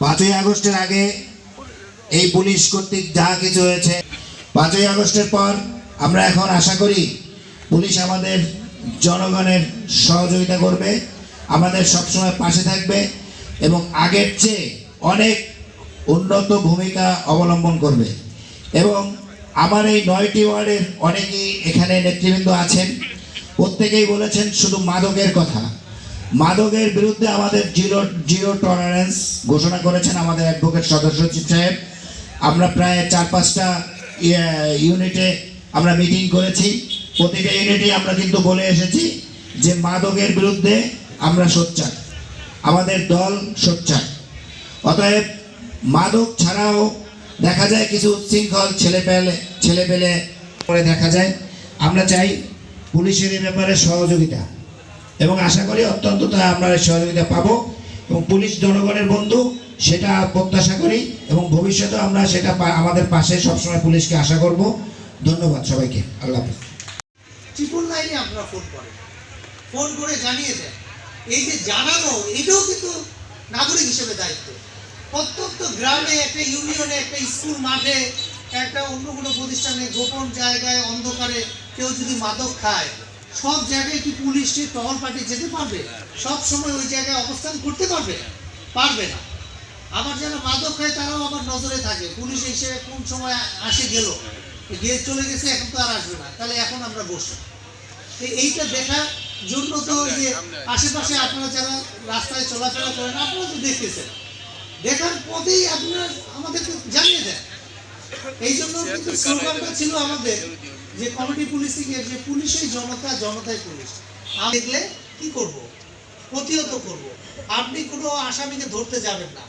পাঁচই আগস্টের আগে এই পুলিশ কর্তৃক যা কিছু হয়েছে, পাঁচই আগস্টের পর আমরা এখন আশা করি পুলিশ আমাদের জনগণের সহযোগিতা করবে, আমাদের সবসময় পাশে থাকবে এবং আগের চেয়ে অনেক উন্নত ভূমিকা অবলম্বন করবে। এবং আমার এই নয়টি ওয়ার্ডের অনেকেই এখানে নেতৃবৃন্দ আছেন। প্রত্যেকেই বলেছেন শুধু মাদকের কথা। মাদকের বিরুদ্ধে আমাদের জিরো জিরো টলারেন্স ঘোষণা করেছেন আমাদের অ্যাডভোকেট সদস্য সাহেব। আমরা প্রায় চার, পাঁচটা ইয়ে- ইউনিটে আমরা মিটিং করেছি। প্রতিটা ইউনিটে আমরা কিন্তু বলে এসেছি যে মাদকের বিরুদ্ধে আমরা সোচ্চার। আমাদের দল সোচ্চার। অতএব মাদক ছাড়াও দেখা যায় কিছু উচ্ছৃঙ্খল ছেলে পেলে ছেলে পেলে করে দেখা যায়। আমরা চাই পুলিশের ব্যাপারে সহযোগিতা। এবং আশা করি অত্যন্ত তা আমরা সহযোগিতা পাবো। এবং পুলিশ জনগণের বন্ধু, সেটা প্রত্যাশা করি এবং ভবিষ্যতে আমরা সেটা আমাদের পাশে সবসময় পুলিশকে আশা করব। ধন্যবাদ সবাইকে। আল্লাহ হাফিজ। ট্রিপল লাইনে আপনারা ফোন করেন। ফোন করে জানিয়ে দেন। এই যে জানানো, এটাও কিন্তু নাগরিক হিসেবে দায়িত্ব। প্রত্যন্ত গ্রামে একটা ইউনিয়নে, একটা স্কুল মাঠে, একটা অন্য কোনো প্রতিষ্ঠানে গোপন জায়গায় অন্ধকারে কেউ যদি মাদক খায় সব জায়গায় কি পুলিশটি টহল পার্টি যেতে পারবে? সব সময় ওই জায়গায় অবস্থান করতে পারবে? পারবে না। আবার যারা মাদক খায় তারাও আবার নজরে থাকে। পুলিশ এসে কোন সময় আসে গেল? গিয়ে চলে গেছে এখন তো আর আসবে না। তাহলে এখন আমরা বসি। এইটা দেখার জন্য তো ওই যে আশেপাশে আপনারা যারা রাস্তায় চলাফেরা করেন আপনারা তো দেখতেছেন। দেখার পথেই আপনারা আমাদেরকে জানিয়ে দেন। এই জন্য কিন্তু স্লোগানটা ছিল আমাদের। যে কমিটি পুলিশিং এর যে পুলিশই জনতা, জনতাই পুলিশ। আমি দেখলে কি করব? প্রতিহত করব। আপনি কোনো আসামিকে ধরতে যাবেন না।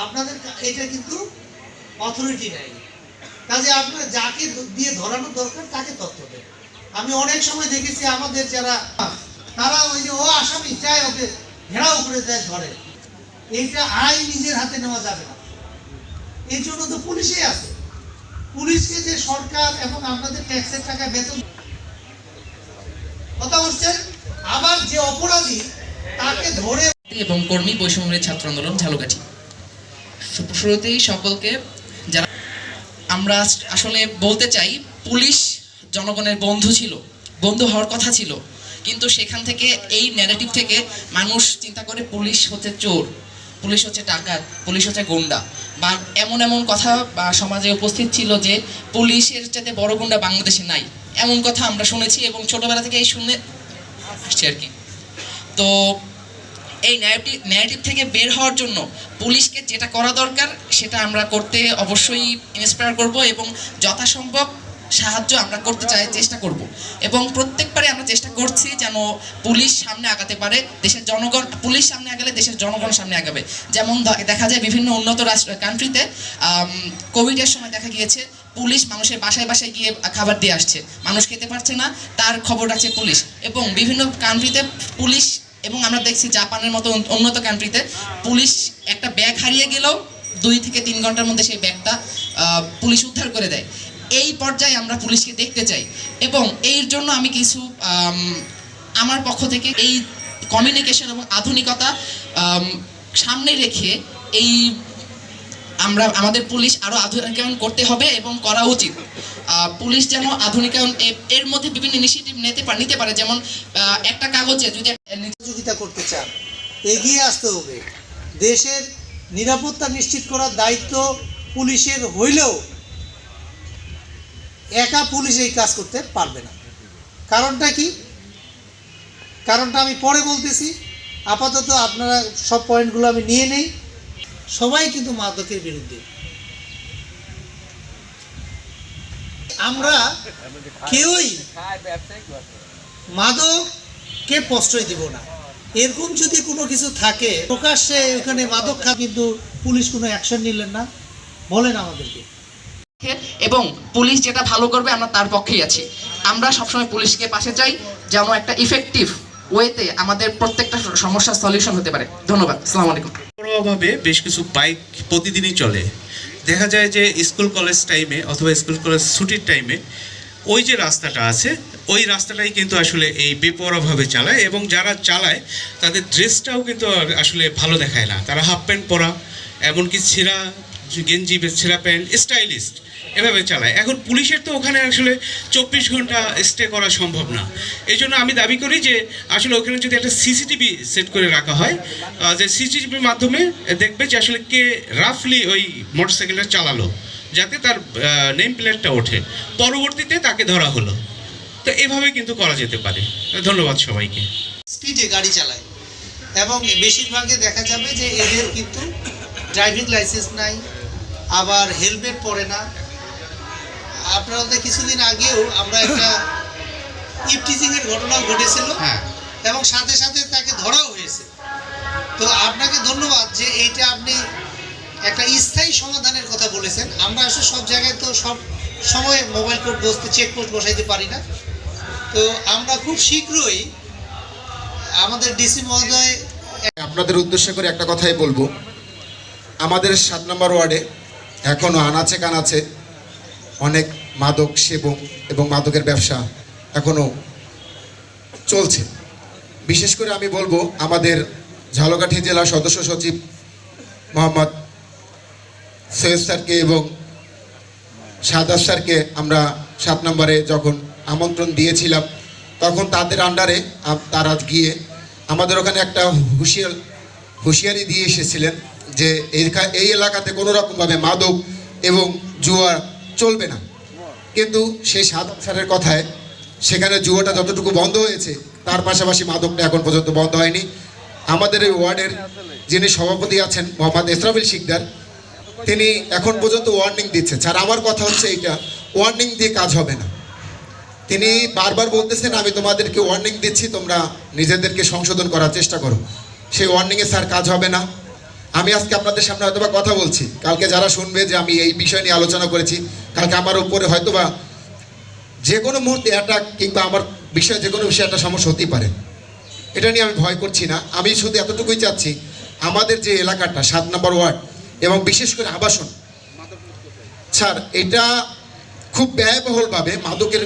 আপনাদের এটা কিন্তু অথরিটি নাই। কাজে আপনার যাকে দিয়ে ধরানো দরকার, তাকে তথ্য দেন। আমি অনেক সময় দেখেছি আমাদের যারা, তারা ওই যে ও আসামি চায় ওকে ঘেরাও করে দেয় ধরে। এইটা আইন নিজের হাতে নেওয়া যাবে না। এই জন্য তো পুলিশে আছে। পুলিশকে যে সরকার এবং আপনাদের ট্যাক্সের টাকা বেতন কথা বলছেন? আবার যে অপরাধী, তাকে ধরে এবং কর্মী বৈষম্যের ছাত্র আন্দোলন ঝালকাঠি। শুরুতেই সকলকে যারা আমরা আসলে বলতে চাই, পুলিশ জনগণের বন্ধু ছিল, বন্ধু হওয়ার কথা ছিল, কিন্তু সেখান থেকে এই ন্যারেটিভ থেকে মানুষ চিন্তা করে পুলিশ হচ্ছে চোর। পুলিশ হচ্ছে ডাকাত পুলিশ হচ্ছে গুন্ডা। বা এমন এমন কথা, বা সমাজে উপস্থিত ছিল যে পুলিশের চাইতে বড় গুন্ডা বাংলাদেশে নাই। এমন কথা আমরা শুনেছি এবং ছোটবেলা থেকে এই শুনে আসছি আর কি। তো এই ন্যারেটিভ ন্যারেটিভ থেকে বের হওয়ার জন্য পুলিশকে যেটা করা দরকার, সেটা আমরা করতে অবশ্যই ইন্সপায়ার করব এবং যথাসম্ভব সাহায্য আমরা করতে চাই, চেষ্টা করব। এবং প্রত্যেকবারে আমরা চেষ্টা করছি যেন পুলিশ সামনে আগাতে পারে, দেশের জনগণ, পুলিশ সামনে আগালে দেশের জনগণ সামনে আগাবে। যেমন দেখা যায় বিভিন্ন উন্নত রাষ্ট্র কান্ট্রিতে কোভিডের সময় দেখা গিয়েছে, পুলিশ মানুষের বাসায় বাসায় গিয়ে খাবার দিয়ে আসছে। মানুষ খেতে পারছে না, তার খবর রাখছে পুলিশ। এবং বিভিন্ন কান্ট্রিতে পুলিশ এবং আমরা দেখছি জাপানের মতো উন্নত কান্ট্রিতে পুলিশ একটা ব্যাগ হারিয়ে গেলেও দুই থেকে তিন ঘণ্টার মধ্যে সেই ব্যাগটা পুলিশ উদ্ধার করে দেয়। এই পর্যায়ে আমরা পুলিশকে দেখতে চাই। এবং এর জন্য আমি কিছু আমার পক্ষ থেকে এই কমিউনিকেশন এবং আধুনিকতা সামনে রেখে এই আমরা, আমাদের পুলিশ আরও আধুনিকায়ন করতে হবে এবং করা উচিত। পুলিশ যেন আধুনিকায়ন এর মধ্যে বিভিন্ন ইনিশিয়েটিভ নিতে পারে নিতে পারে। যেমন একটা কাগজে যদি সহযোগিতা করতে চান, এগিয়ে আসতে হবে। দেশের নিরাপত্তা নিশ্চিত করার দায়িত্ব পুলিশের হইলেও একা পুলিশ এই কাজ করতে পারবে না। কারণটা কি? কারণটা আমি পরে বলতেছি। আপাতত আপনারা সব পয়েন্টগুলো আমি নিয়ে নেই। সবাই কিন্তু মাদকের বিরুদ্ধে। আমরা কেউই মাদককে প্রশ্রয় দিব না। এরকম যদি কোনো কিছু থাকে, প্রকাশ্যে ওখানে মাদক খা কিন্তু পুলিশ কোনো অ্যাকশন নিলেন না। বলেন আমাদেরকে। এবং পুলিশ যেটা ভালো করবে, আমরা তার পক্ষেই আছি। আমরা সবসময় পুলিশকে পাশে চাই, যেন একটা ইফেক্টিভ ওয়েতে আমাদের প্রত্যেকটা সমস্যার সলিউশন হতে পারে। ধন্যবাদ। আসসালামু আলাইকুম। অভাবে বেশ কিছু বাইক প্রতিদিনই চলে। দেখা যায় যে স্কুল কলেজ টাইমে অথবা স্কুল কলেজ ছুটির টাইমে ওই যে রাস্তাটা আছে, ওই রাস্তাটাই কিন্তু আসলে এই বেপরোয়াভাবে চালায় এবং যারা চালায়, তাদের ড্রেসটাও কিন্তু আসলে ভালো দেখায় না। তারা হাফ প্যান্ট পরা, এমনকি ছেঁড়া গেঞ্জি ছেঁড়া প্যান্ট, স্টাইলিস্ট, এভাবে চালায়। এখন পুলিশের তো ওখানে আসলে চব্বিশ ঘণ্টা স্টে করা সম্ভব না। এই জন্য আমি দাবি করি যে, আসলে ওখানে যদি একটা সিসিটিভি সেট করে রাখা হয় যে সিসিটিভির মাধ্যমে দেখবে যে আসলে কে রাফলি ওই মোটরসাইকেলটা চালালো, যাতে তার নেম প্লেটটা ওঠে। পরবর্তীতে তাকে ধরা হলো। তো এভাবে কিন্তু করা যেতে পারে। ধন্যবাদ সবাইকে। স্পিডে গাড়ি চালায়। এবং বেশিরভাগে দেখা যাবে যে এদের কিন্তু ড্রাইভিং লাইসেন্স নাই। আবার হেলমেট পরে না। আপনারা কিছুদিন আগেও আমরা একটা ইপটিজিং এর ঘটনাও ঘটেছিল হ্যাঁ। এবং সাথে সাথে তাকে ধরাও হয়েছে। তো আপনাকে ধন্যবাদ যে এইটা আপনি একটা স্থায়ী সমাধানের কথা বলেছেন। আমরা আসলে সব জায়গায় তো সব সময় মোবাইল কোড বসতে চেক পোস্ট বসাইতে পারি না। তো আমরা খুব শীঘ্রই আমাদের ডিসি মহোদয় আপনাদের উদ্দেশ্য করে একটা কথাই বলব। আমাদের সাত নম্বর ওয়ার্ডে এখনও আনাচে কানাচে অনেক মাদক সেবন এবং মাদকের ব্যবসা এখনও চলছে। বিশেষ করে আমি বলব আমাদের ঝালকাঠি জেলা সদস্য সচিব মোহাম্মদ সৈয়দ স্যারকে এবং সাদাব স্যারকে আমরা সাত নম্বরে যখন আমন্ত্রণ দিয়েছিলাম, তখন তাদের আন্ডারে তারা গিয়ে আমাদের ওখানে একটা হুঁশিয়ার হুঁশিয়ারি দিয়ে এসেছিলেন। যে এই এলাকাতে কোনো রকমভাবে মাদক এবং জুয়া চলবে না। কিন্তু সেই সাদাব স্যারের কথায় সেখানে জুয়াটা যতটুকু বন্ধ হয়েছে, তার পাশাপাশি মাদকটা এখন পর্যন্ত বন্ধ হয়নি। আমাদের এই ওয়ার্ডের যিনি সভাপতি আছেন মোহাম্মদ এসরাফিল শিকদার, তিনি এখন পর্যন্ত ওয়ার্নিং দিচ্ছে স্যার আমার কথা হচ্ছে এইটা ওয়ার্নিং দিয়ে কাজ হবে না। তিনি বারবার বলতেছেন, আমি তোমাদেরকে ওয়ার্নিং দিচ্ছি, তোমরা নিজেদেরকে সংশোধন করার চেষ্টা করো। সেই ওয়ার্নিংয়ে স্যার কাজ হবে না। আমি আজকে আপনাদের সামনে হয়তোবা কথা বলছি। কালকে যারা শুনবে যে আমি এই বিষয় নিয়ে আলোচনা করেছি, কালকে আমার উপরে হয়তোবা যে কোনো মুহূর্তে অ্যাটাক কিংবা আমার বিষয়ে যে কোনো বিষয়ে একটা সমস্যা হতেই পারে। এটা নিয়ে আমি ভয় করছি না। আমি শুধু এতটুকুই চাচ্ছি, আমাদের যে এলাকাটা, সাত নম্বর ওয়ার্ড এবং বিশেষ করে আবাসন, স্যার, এটা খুব ব্যয়বহুলভাবে মাদকের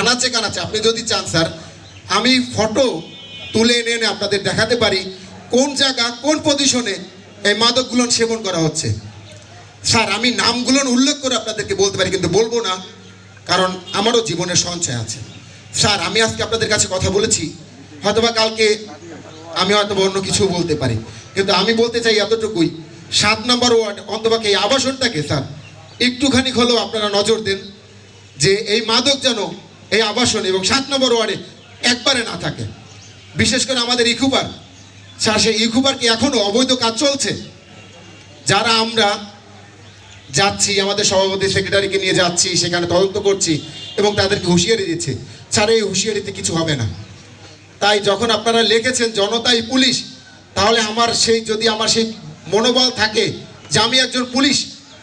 আনাচে কানাচে, আপনি যদি চান, স্যার, আমি ফটো তুলে এনে এনে আপনাদের দেখাতে পারি কোন জায়গা, কোন পজিশনে এই মাদকগুলো সেবন করা হচ্ছে। স্যার, আমি নামগুলো উল্লেখ করে আপনাদেরকে বলতে পারি, কিন্তু বলব না, কারণ আমারও জীবনের সঞ্চয় আছে। স্যার, আমি আজকে আপনাদের কাছে কথা বলেছি, হয়তোবা কালকে আমি হয়তো অন্য কিছু বলতে পারি, কিন্তু আমি বলতে চাই এতটুকুই, সাত নম্বর ওয়ার্ড অন্তপাকে এই আবাসনটাকে, স্যার, একটুখানি হলেও আপনারা নজর দেন যে এই মাদক যেন এই আবাসন এবং সাত নম্বর ওয়ার্ডে একবারে না থাকে। বিশেষ করে আমাদের ইকুবার স্যার, সেই ইকুবার কি এখনও অবৈধ কাজ চলছে? যারা আমরা যাচ্ছি, আমাদের সভাপতি, সেক্রেটারিকে নিয়ে যাচ্ছি, সেখানে তদন্ত করছি এবং তাদেরকে হুঁশিয়ারি দিচ্ছি, স্যার, এই হুঁশিয়ারিতে কিছু হবে না। তাই যখন আপনারা লিখেছেন জনতাই পুলিশ, তাহলে আমার সেই, যদি আমার সেই মনোবল থাকে যে আমি একজন পুলিশ,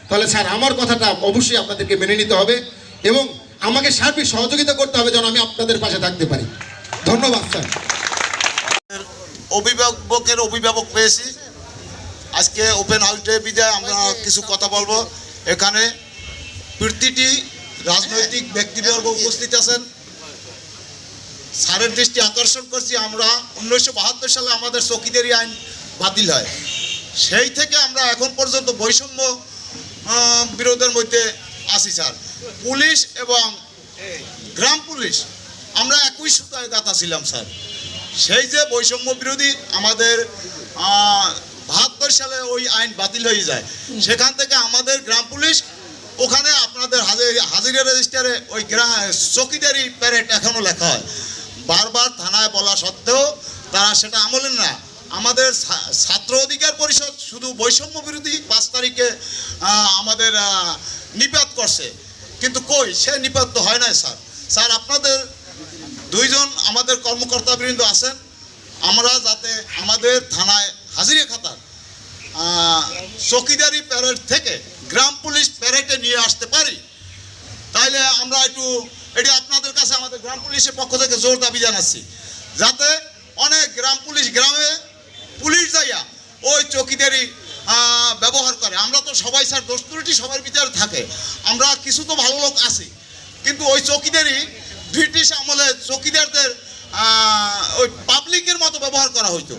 তাহলে স্যার, আমার কথাটা অবশ্যই আপনাদেরকে মেনে নিতে হবে এবং আমাকে সার্বিক সহযোগিতা করতে হবে যেন আমি আপনাদের পাশে থাকতে পারি। ধন্যবাদ, স্যার। অভিভাবকের অভিভাবক পেয়েছি। আজকে ওপেন হাউস ডে বিদায়, আমরা কিছু কথা বলব। এখানে প্রতিটি রাজনৈতিক ব্যক্তিবর্গ উপস্থিত আছেন। স্যারের দৃষ্টি আকর্ষণ করছি, আমরা উনিশশো বাহাত্তর সালে আমাদের চকিদেরই আইন বাতিল হয়। সেই থেকে আমরা এখন পর্যন্ত বৈষম্য বিরোধের মধ্যে আছি, স্যার। পুলিশ এবং গ্রাম পুলিশ, আমরা একই সুতায় গাঁথা ছিলাম, স্যার। সেই যে বৈষম্য বিরোধী আমাদের বাহাত্তর সালে ওই আইন বাতিল হয়ে যায়। সেখান থেকে আমাদের গ্রাম পুলিশ ওখানে আপনাদের হাজির হাজিরা রেজিস্টারে ওই গ্রাম চকিদারি প্যারেড এখনও লেখা হয়। বারবার থানায় বলা সত্ত্বেও তারা সেটা আমলেন না। আমাদের ছাত্র অধিকার পরিষদ শুধু বৈষম্য বিরোধী পাঁচ তারিখে আমাদের নিপাত করছে। কিন্তু কই? সে নিপাত তো হয় নাই স্যার। স্যার আপনাদের দুইজন আমাদের কর্মকর্তাবৃন্দ আছেন। আমরা যাতে আমাদের থানায় হাজিরে খাতার চকিদারি প্যারেড থেকে গ্রাম পুলিশ প্যারেডে নিয়ে আসতে পারি। তাইলে আমরা একটু, এটি আপনাদের কাছে আমাদের গ্রাম পুলিশের পক্ষ থেকে জোর দাবি জানাচ্ছি, যাতে অনেক গ্রাম পুলিশ গ্রামে পুলিশ যাইয়া ওই চকিদারি ব্যবহার করে। আমরা তো সবাই স্যার, দোষ ত্রুটি সবার ভিতরে থাকে। আমরা কিছু তো ভালো লোক আছি, কিন্তু ওই চকিদারি ব্রিটিশ আমলে চকিদারদের ওই পাবলিকের মতো ব্যবহার করা হইতো।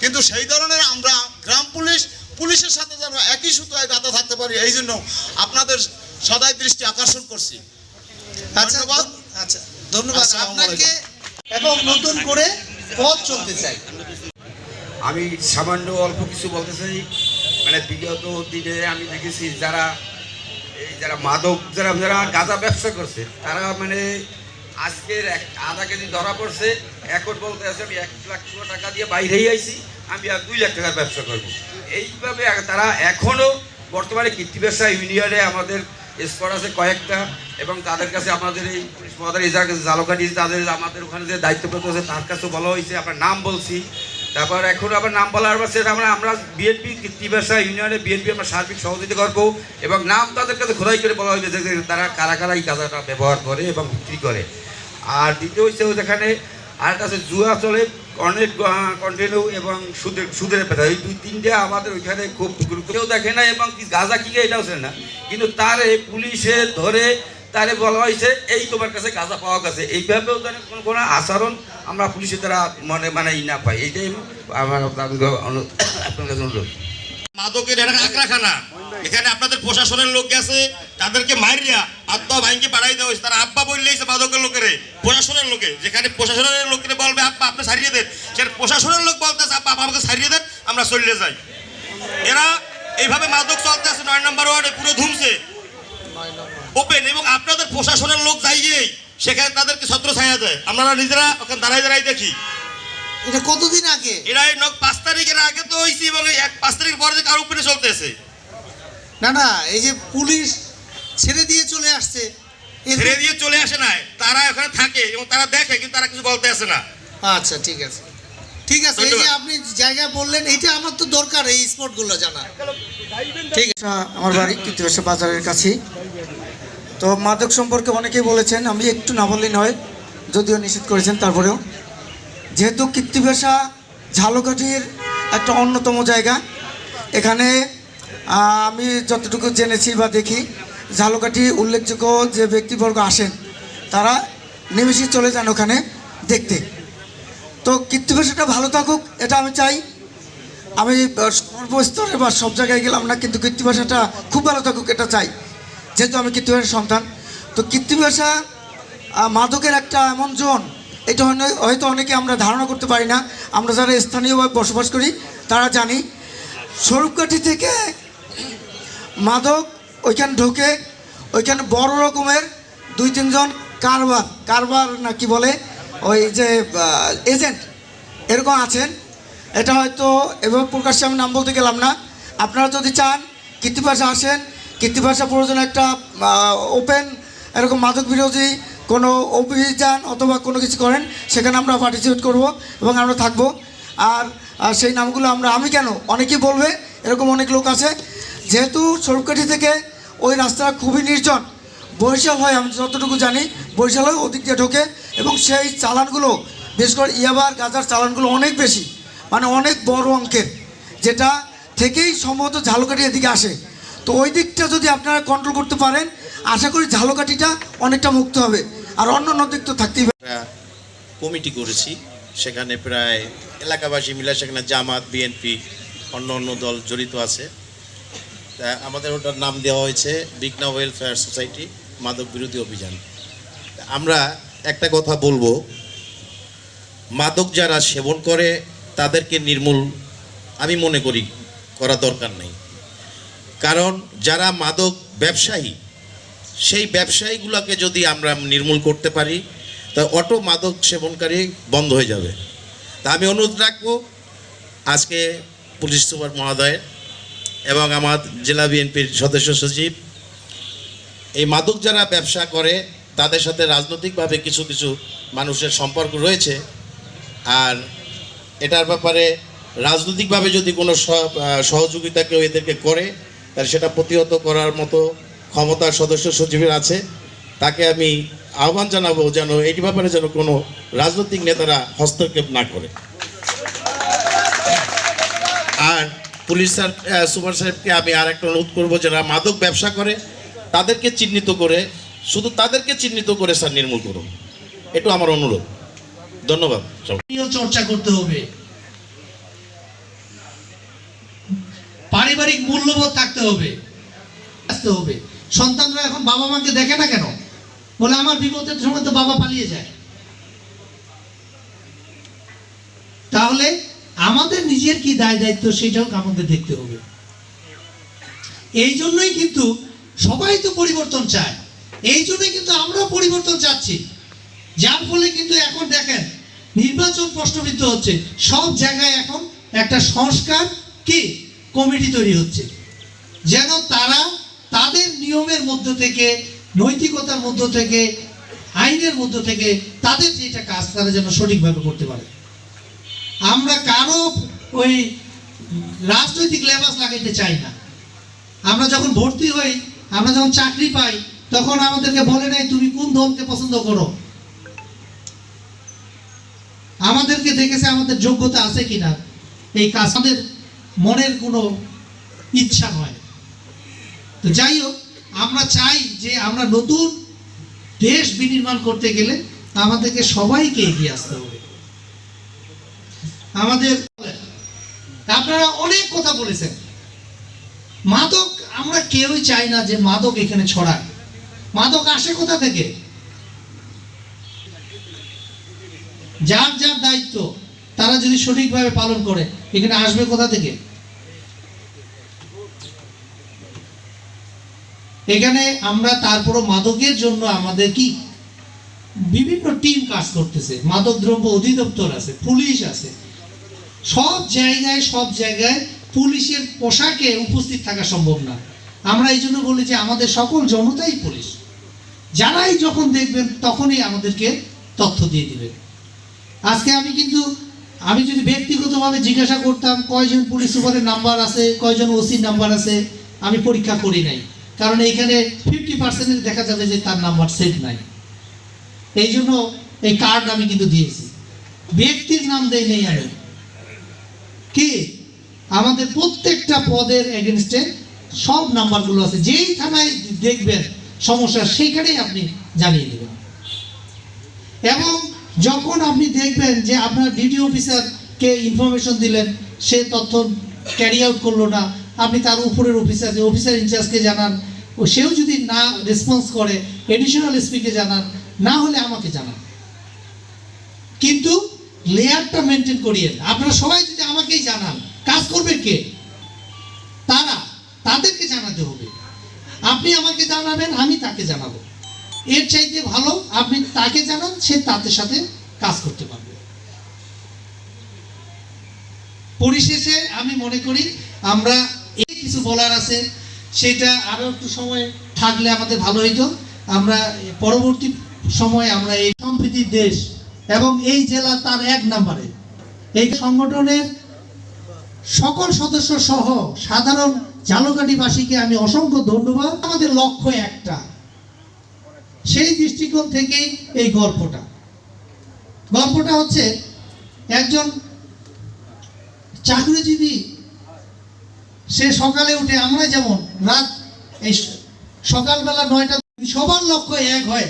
কিন্তু সেই ধরনের আমরা গ্রাম পুলিশ পুলিশের সাথে যেন একই সুতোয় গাঁথা থাকতে পারি এই জন্য আপনাদের সদাই দৃষ্টি আকর্ষণ করছি। আচ্ছা ধন্যবাদ। আচ্ছা ধন্যবাদ। আপনাকে এবং নতুন করে পথ চলতে চাই। আমি সামান্য অল্প কিছু বলতে চাই। মানে বিগত দিনে আমি দেখেছি যারা এই যারা মাদক যারা যারা গাঁজা ব্যবসা করছে তারা মানে আজকের এক আধা কেজি ধরা পড়ছে। এখন বলতে আছে, আমি এক লাখ টাকা দিয়ে বাইরেই আইছি, আমি আর দুই লাখ টাকার ব্যবসা করব। এইভাবে তারা এখনও বর্তমানে কৃত্তি ব্যবসা ইউনিয়নে আমাদের স্পট আছে কয়েকটা, এবং তাদের কাছে আমাদের এই মহাদার এই জালকাটি তাদের আমাদের ওখানে যে দায়িত্বপ্রাপ্ত আছে, তার কাছে বলা হয়েছে আপনার নাম বলছি। তারপর এখন আবার নাম বলার পর সেটা আমরা আমরা বিএনপি কৃত্তি ব্যবসা ইউনিয়নে বিএনপি আমরা সার্বিক সহযোগিতা করব, এবং নাম তাদের কাছে খোদাই করে বলা হয়েছে যে তারা কারা কারা এই গাঁজাটা ব্যবহার করে এবং বিক্রি করে। আর দ্বিতীয় হচ্ছে যেখানে আর কাছে জুয়া চলে, অনেক কন্টিনিউ এবং সুদের সুদের পেটা। এই দুই তিনটে আমাদের ওইখানে খুব কেউ দেখে না এবং গাঁজা কিনে এটাও চেনে না। কিন্তু তারে পুলিশে ধরে তারে বলা হয়েছে, এই তোমার কাছে গাঁজা পাওয়া গেছে। এইভাবেও যেন কোনো কোনো আচরণ আমরা পুলিশের দ্বারা মনে মানে ই না পাই। এইটাই আমার আপনার কাছে অনুরোধ। মাদকের এটা এখানে আপনাদের প্রশাসনের লোক গেছে, তাদেরকে মারিয়া আত্মা ভাইকে পাঠাই দেওয়া হয়েছে। তারা আব্বা বললেই মাদকের লোকেরে, প্রশাসনের লোকে। যেখানে প্রশাসনের লোকের বলবে, আব্বা, আপনি সারিয়ে দেন। সেটা প্রশাসনের লোক বলতেছে, আব্বা আমাকে সারিয়ে দেন, আমরা চলে যাই। এরা এইভাবে মাদক চলতেছে, নয় নম্বর ওয়ার্ডে পুরো ধুমছে। ওপেন এবং আপনাদের প্রশাসনের লোক যাইয়েই, সেখানে তাদেরকে ছত্র ছায়া দেয়। আমরা নিজেরা ওখানে দাঁড়াই দাঁড়াই দেখি। এটা কতদিন আগে? এরা এই নক পাঁচ তারিখের আগে তো হয়েছে এবং এক পাঁচ তারিখ পরে যে কারও উপরে চলতেছে। না না এই যে পুলিশ ছেড়ে দিয়ে চলে আসছে ছেড়ে দিয়ে চলে আসে না তারা ওখানে থাকে এবং তারা দেখে কিন্তু তারা কিছু বলতে আসে না। আচ্ছা ঠিক আছে। ঠিক আছে এই যে আপনি জায়গায় বললেন এইটা আমার তো দরকার এই স্পটগুলো জানা ঠিক আছে। আমার বাড়ি কৃতিবাসা বাজারের কাছেই তো মাদক সম্পর্কে অনেকেই বলেছেন আমি একটু না বললেই নয় যদিও নিষেধ করেছেন তারপরেও যেহেতু কৃত্তিবাসা ঝালকাঠির একটা অন্যতম জায়গা। এখানে আমি যতটুকু জেনেছি বা দেখি, ঝালকাঠি উল্লেখযোগ্য যে ব্যক্তিবর্গ আসেন, তারা নিমেষে চলে যান ওখানে দেখতে। তো কৃত্তিবাসাটা ভালো থাকুক, এটা আমি চাই। আমি সর্বস্তরে বা সব জায়গায় গেলাম না, কিন্তু কৃত্তিভাষাটা খুব ভালো থাকুক, এটা চাই। যেহেতু আমি কৃত্তিভাষার সন্তান। তো কৃত্তিভাষা মাদকের একটা এমন জোন এটা হয়তো- অনেকে আমরা ধারণা করতে পারি না। আমরা যারা স্থানীয়ভাবে বসবাস করি, তারা জানি। স্বরূপকাঠি থেকে মাদক ওইখানে ঢোকে, ওইখানে বড় রকমের দুই তিনজন কারবার কারবার না কি বলে, ওই যে এজেন্ট এরকম আছেন। এটা হয়তো এভাবে প্রকাশ্যে আমি নাম বলতে গেলাম না। আপনারা যদি চান কৃত্তিভাষা আসেন কৃত্তিভাষা প্রয়োজন একটা ওপেন এরকম মাদক বিরোধী কোনো অভিযান অথবা কোনো কিছু করেন, সেখানে আমরা পার্টিসিপেট করব এবং আমরা থাকব। আর সেই নামগুলো আমরা, আমি কেন? অনেকেই বলবে, এরকম অনেক লোক আছে। যেহেতু সরকারি থেকে ওই রাস্তাটা খুবই নির্জন, বরিশাল হয়, আমি যতটুকু জানি, বরিশাল হয় ওদিক দিয়ে ঢোকে এবং সেই চালানগুলো, বিশেষ করে ইয়াবার, গাজার চালানগুলো অনেক বেশি মানে অনেক বড় অঙ্কের, যেটা থেকেই সম্ভবত ঝালকাঠি এদিকে আসে। তো ওই দিকটা যদি আপনারা কন্ট্রোল করতে পারেন, আশা করি ঝালকাঠিটা অনেকটা মুক্ত হবে। আর অন্য অন্য দিক তো থাকতেই। কমিটি করেছি, সেখানে প্রায় এলাকাবাসী মিলে সেখানে জামাত, বিএনপি, অন্য অন্য দল জড়িত আছে। তা আমাদের ওটার নাম দেওয়া হয়েছে বিঘ্না ওয়েলফেয়ার সোসাইটি, মাদক বিরোধী অভিযান। আমরা একটা কথা বলব, মাদক যারা সেবন করে, তাদেরকে নির্মূল আমি মনে করি করা দরকার নেই। কারণ যারা মাদক ব্যবসায়ী সেই ব্যবসায়ীগুলোকে যদি আমরা নির্মূল করতে পারি, তা অটো মাদক সেবনকারী বন্ধ হয়ে যাবে। তা আমি অনুরোধ রাখব, আজকে পুলিশ সুপার মহোদয়ের এবং আমার জেলা বিএনপির সদস্য সচিব, এই মাদক যারা ব্যবসা করে, তাদের সাথে রাজনৈতিকভাবে কিছু কিছু মানুষের সম্পর্ক রয়েছে। আর এটার ব্যাপারে রাজনৈতিকভাবে যদি কোনো সহ- সহযোগিতা কেউ এদেরকে করে, তাহলে সেটা প্রতিহত করার মতো ক্ষমতা সদস্য সচিবের আছে। তাকে আমি আহ্বান জানাব যেন এই ব্যাপারে যেন কোনো রাজনৈতিক নেতারা হস্তক্ষেপ না করে। আর পুলিশ সুপার সাহেবকে আমি আর একটা অনুরোধ করব, যারা মাদক ব্যবসা করে, তাদেরকে চিহ্নিত করে, শুধু তাদেরকে চিহ্নিত করে স্যার নির্মূল করুন। এটু আমার অনুরোধ। ধন্যবাদ। চর্চা করতে হবে। পারিবারিক মূল্যবোধ থাকতে হবে। আসতে হবে। সন্তানরা এখন বাবা মাকে দেখে না কেন? বলে, আমার বিপদের সময় তো বাবা পালিয়ে যায়। তাহলে আমাদের নিজের কি দায় দায়িত্ব সেটাও আমাদের দেখতে হবে। এই জন্যই কিন্তু সবাই তো পরিবর্তন চায়। এই জন্যই কিন্তু আমরাও পরিবর্তন চাচ্ছি। যার ফলে কিন্তু এখন দেখেন, নির্বাচন প্রশ্নবিদ্ধ হচ্ছে। সব জায়গায় এখন একটা সংস্কার কি? কমিটি তৈরি হচ্ছে। যেন তারা তাদের নিয়মের মধ্য থেকে, নৈতিকতার মধ্য থেকে, আইনের মধ্য থেকে তাদের যেটা কাজ তারা যেন সঠিকভাবে করতে পারে। আমরা কারও ওই রাজনৈতিক লেবাস লাগাইতে চাই না। আমরা যখন ভর্তি হই, আমরা যখন চাকরি পাই, তখন আমাদেরকে বলে নাই, তুমি কোন দলকে পছন্দ করো? আমাদেরকে দেখেছে আমাদের যোগ্যতা আছে কিনা। এই কাজ আমাদের মনের কোনো ইচ্ছা নয় তো যাই হোক, আমরা চাই যে আমরা নতুন দেশ বিনির্মাণ করতে গেলে আমাদেরকে সবাইকে এগিয়ে আসতে হবে। আমাদের আপনারা অনেক কথা বলেছেন। মাদক আমরা কেউই চাই না যে মাদক এখানে ছড়ায় মাদক আসে কোথা থেকে? যার যার দায়িত্ব, তারা যদি সঠিকভাবে পালন করে, এখানে আসবে কোথা থেকে? এখানে আমরা তারপরও মাদকের জন্য আমাদের কি? বিভিন্ন টিম কাজ করতেছে। মাদক দ্রব্য অধিদপ্তর আছে, পুলিশ আছে। সব জায়গায় সব জায়গায় পুলিশের পোশাকে উপস্থিত থাকা সম্ভব না। আমরা এই জন্য বলি যে আমাদের সকল জনতাই পুলিশ। যারাই যখন দেখবেন, তখনই আমাদেরকে তথ্য দিয়ে দিবেন। আজকে আমি কিন্তু, আমি যদি ব্যক্তিগতভাবে জিজ্ঞাসা করতাম, কয়জন পুলিশ সুপারের নাম্বার আছে, কয়জন ওসির নাম্বার আছে, আমি পরীক্ষা করি নাই। কারণ এইখানে ফিফটি পার্সেন্টের দেখা যাবে যে তার নাম্বার সেট নাই। এই জন্য এই কার্ড আমি কিন্তু দিয়েছি। ব্যক্তির নাম দেই নেই আমি। কি? আমাদের প্রত্যেকটা পদের এগেনস্টে সব নাম্বারগুলো আছে। যেই থানায় দেখবেন সমস্যা সেইখানেই আপনি জানিয়ে দেবেন। এবং যখন আপনি দেখবেন যে আপনার ডিডি অফিসারকে ইনফরমেশন দিলেন, সে তথ্য ক্যারি আউট করল না আপনি তার উপরের অফিসার অফিসার ইনচার্জকে জানান, ও সেও যদি না রেসপন্স করে এডিশনাল এসপিকে জানান, না হলে আমাকে জানান। কিন্তু লেয়ারটা মেনটেন করিয়েন। আপনারা সবাই যদি আমাকেই জানান, কাজ করবে কে? তারা, তাদেরকে জানাতে হবে। আপনি আমাকে জানাবেন, আমি তাকে জানাব। এর চাইতে ভালো, আপনি তাকে জানান, সে তাদের সাথে কাজ করতে পারবে। পরিশেষে আমি মনে করি, আমরা কিছু বলার আছে, সেটা আরও একটু সময় থাকলে আমাদের ভালো হইতো। আমরা পরবর্তী সময়ে আমরা এই সম্প্রীতির দেশ এবং এই জেলা তার এক নম্বরে। এই সংগঠনের সকল সদস্য সহ সাধারণ ঝালকাঠিবাসীকে আমি অসংখ্য ধন্যবাদ। আমাদের লক্ষ্য একটা, সেই দৃষ্টিকোণ থেকেই এই গল্পটা। গল্পটা হচ্ছে একজন চাকরিজীবী সে সকালে উঠে আমরা যেমন রাত এই সকালবেলা নয়টা সবার লক্ষ্য এক হয়,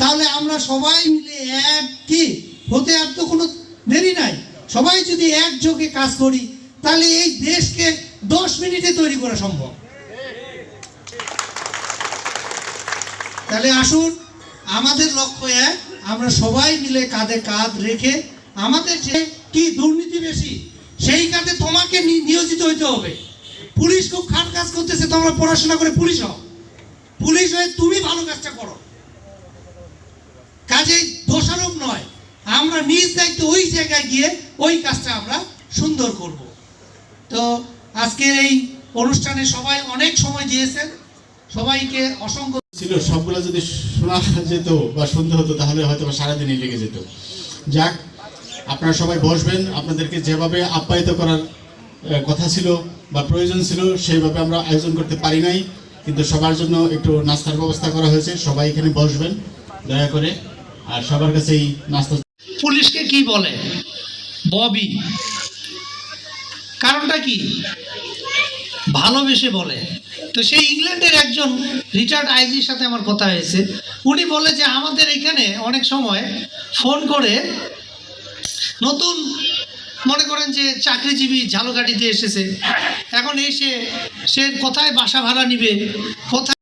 তাহলে আমরা সবাই মিলে এক কি? হতে আর তো কোনো দেরি নাই। সবাই যদি একযোগে কাজ করি, তাহলে এই দেশকে দশ মিনিটে তৈরি করা সম্ভব। তাহলে আসুন, আমাদের লক্ষ্য এক, আমরা সবাই মিলে কাঁধে কাঁধ রেখে আমাদের যে কি দুর্নীতি বেশি, সেই কাজে তোমাকে নিয়োজিত হইতে হবে। পুলিশ খুব খারাপ কাজ করতেছে, তোমরা পড়াশোনা করে পুলিশ হও। পুলিশ হয়ে তুমি ভালো কাজটা করো। কাজেই দোষারোপ নয়। আমরা নিজ দায়িত্ব ওই জায়গায় গিয়ে ওই কাজটা আমরা সুন্দর করব। তো আজকের এই অনুষ্ঠানে সবাই অনেক সময় দিয়েছেন। সবাইকে অসংখ্য ছিল, সবগুলো যদি শোনা যেত বা শুনতে হতো, তাহলে হয়তো সারাদিনই লেগে যেত। যাক, আপনারা সবাই বসবেন। আপনাদেরকে যেভাবে আপ্যায়িত করার কথা ছিল বা প্রয়োজন ছিল, সেইভাবে আমরা আয়োজন করতে পারি নাই। কিন্তু সবার জন্য একটু নাস্তার ব্যবস্থা করা হয়েছে। সবাই এখানে বসবেন, দয়া করে। আর সবার কাছেই নাস্তা পুলিশকে কি বলে? ববি। কারণটা কি? ভালোবেসে বলে। তো সেই ইংল্যান্ডের একজন রিটায়ার্ড আইজির সাথে আমার কথা হয়েছে। উনি বলে যে, আমাদের এখানে অনেক সময় ফোন করে নতুন মনে করেন যে চাকরিজীবী ঝালকাঠিতে এসেছে। এখন এসে সে কোথায় বাসা ভাড়া নিবে? কোথায়